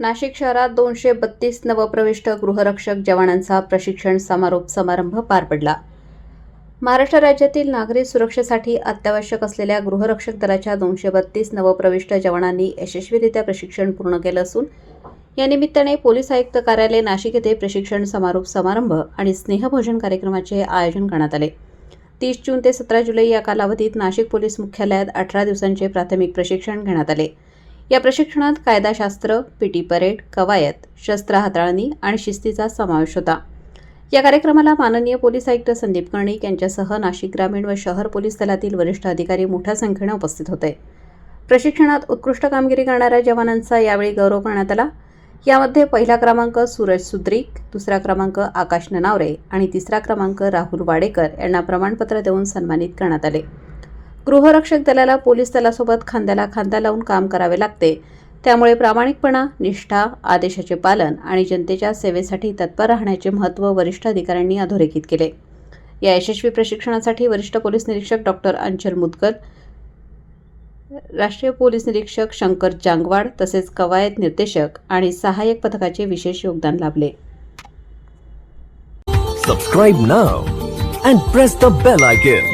नाशिक शहरात दोनशे बत्तीस नवप्रविष्ट गृहरक्षक जवानांचा प्रशिक्षण समारोप समारंभ पार पडला. महाराष्ट्र राज्यातील नागरी सुरक्षेसाठी अत्यावश्यक असलेल्या गृहरक्षक दलाच्या दोनशे बत्तीस नवप्रविष्ट जवानांनी यशस्वीरित्या प्रशिक्षण पूर्ण केलं असून या निमित्ताने पोलीस आयुक्त कार्यालय नाशिक येथे प्रशिक्षण समारोप समारंभ आणि स्नेहभोजन कार्यक्रमाचे आयोजन करण्यात आले. तीस जून ते सतरा जुलै या कालावधीत नाशिक पोलीस मुख्यालयात अठरा दिवसांचे प्राथमिक प्रशिक्षण घेण्यात आले. या प्रशिक्षणात कायदाशास्त्र पीटी परेड कवायत शस्त्र हाताळणी आणि शिस्तीचा समावेश होता. या कार्यक्रमाला माननीय पोलीस आयुक्त संदीप कर्णिक यांच्यासह नाशिक ग्रामीण व शहर पोलीस दलातील वरिष्ठ अधिकारी मोठ्या संख्येने उपस्थित होते. प्रशिक्षणात उत्कृष्ट कामगिरी करणाऱ्या जवानांचा यावेळी गौरव करण्यात आला. यामध्ये पहिला क्रमांक सूरज सुद्रिक दुसरा क्रमांक आकाश ननावरे आणि तिसरा क्रमांक राहुल वाडेकर यांना प्रमाणपत्र देऊन सन्मानित करण्यात आले. गृहरक्षक दलाला पोलीस दलासोबत खांद्याला खांदा लावून काम करावे लागते. त्यामुळे प्रामाणिकपणा निष्ठा आदेशाचे पालन आणि जनतेच्या सेवेसाठी तत्पर राहण्याचे महत्त्व वरिष्ठ अधिकाऱ्यांनी अधोरेखित केले. या यशस्वी प्रशिक्षणासाठी वरिष्ठ पोलीस निरीक्षक डॉक्टर अंचल मुदगल राष्ट्रीय पोलीस निरीक्षक शंकर जांगवाड तसेच कवायत निर्देशक आणि सहाय्यक पथकाचे विशेष योगदान लाभले. Subscribe now and press the bell icon.